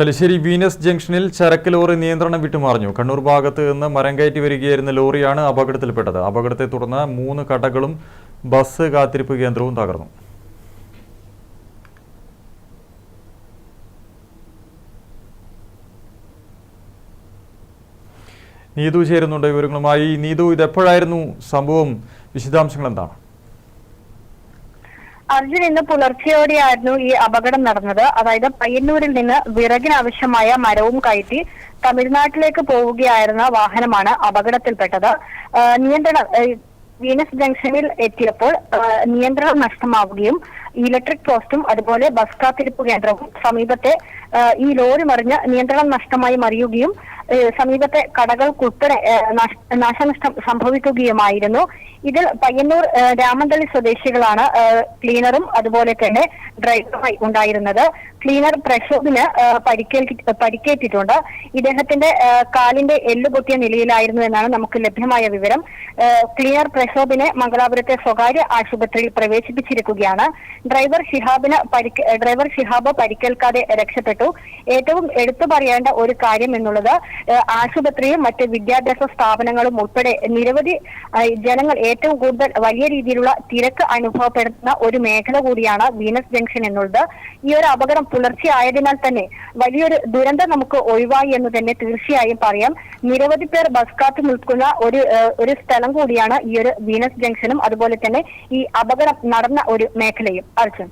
Thalassery Venus ജംഗ്ഷനിൽ ചരക്ക് lorry നിയന്ത്രണം വിട്ടുമറിഞ്ഞു. കണ്ണൂർ ഭാഗത്ത് നിന്ന് മരം കയറ്റി വരികയായിരുന്ന ലോറിയാണ് അപകടത്തിൽപ്പെട്ടത്. അപകടത്തെ തുടർന്ന് മൂന്ന് കടകളും ബസ് കാത്തിരിപ്പ് കേന്ദ്രവും തകർന്നു. നീതു ചേരുന്നുണ്ട് വിവരങ്ങളുമായി. നീതു ഇതെപ്പോഴായിരുന്നു സംഭവം? വിശദാംശങ്ങൾ എന്താണ്? അർജുൻ ഇന്ന് പുലർച്ചെയോടെയായിരുന്നു ഈ അപകടം നടന്നത്. അതായത് പയ്യന്നൂരിൽ നിന്ന് വിറകിനാവശ്യമായ മരവും കയറ്റി തമിഴ്നാട്ടിലേക്ക് പോവുകയായിരുന്ന വാഹനമാണ് അപകടത്തിൽപ്പെട്ടത്. നിയന്ത്രണം വീനസ് ജംഗ്ഷനിൽ എത്തിയപ്പോൾ നിയന്ത്രണം നഷ്ടമാവുകയും ഇലക്ട്രിക് പോസ്റ്റും അതുപോലെ ബസ് കാത്തിരിപ്പ് കേന്ദ്രവും സമീപത്തെ ഈ ലോറി മറിഞ്ഞ് നിയന്ത്രണം നഷ്ടമായി മറിയുകയും സമീപത്തെ കടകൾക്കുൾപ്പെടെ നാശനഷ്ടം സംഭവിക്കുകയുമായിരുന്നു. ഇതിൽ പയ്യന്നൂർ രാമന്തളി സ്വദേശികളാണ് ക്ലീനറും അതുപോലെ തന്നെ ഡ്രൈവറുമായി ഉണ്ടായിരുന്നത്. ക്ലീനർ പരിക്കേൽക്കി പരിക്കേറ്റിട്ടുണ്ട്. ഇദ്ദേഹത്തിന്റെ കാലിന്റെ എല്ല് പൊട്ടിയ നിലയിലായിരുന്നു എന്നാണ് നമുക്ക് ലഭ്യമായ വിവരം. ക്ലീനർ പ്രശോഭിനെ മംഗലാപുരത്തെ സ്വകാര്യ ആശുപത്രിയിൽ പ്രവേശിപ്പിച്ചിരിക്കുകയാണ്. ഡ്രൈവർ ഷിഹാബിന് ഡ്രൈവർ ഷിഹാബ് പരിക്കേൽക്കാതെ രക്ഷപ്പെട്ടു. ഏറ്റവും എടുത്തു പറയേണ്ട ഒരു കാര്യം എന്നുള്ളത് ആശുപത്രിയും മറ്റ് വിദ്യാഭ്യാസ സ്ഥാപനങ്ങളും ഉൾപ്പെടെ നിരവധി ജനങ്ങൾ ഏറ്റവും കൂടുതൽ വലിയ രീതിയിലുള്ള തിരക്ക് അനുഭവപ്പെടുന്ന ഒരു മേഖല കൂടിയാണ് വീനസ് ജംഗ്ഷൻ എന്നുള്ളത്. ഈ ഒരു അപകടം പുലർച്ചെ ആയതിനാൽ തന്നെ വലിയൊരു ദുരന്തം നമുക്ക് ഒഴിവായി എന്ന് തന്നെ തീർച്ചയായും പറയാം. നിരവധി പേർ ബസ് കാത്തു നിൽക്കുന്ന ഒരു ഒരു സ്ഥലം കൂടിയാണ് ഈ ഒരു വീനസ് ജംഗ്ഷനും അതുപോലെ തന്നെ ഈ അപകടം നടന്ന ഒരു മേഖലയും. അർജുൻ.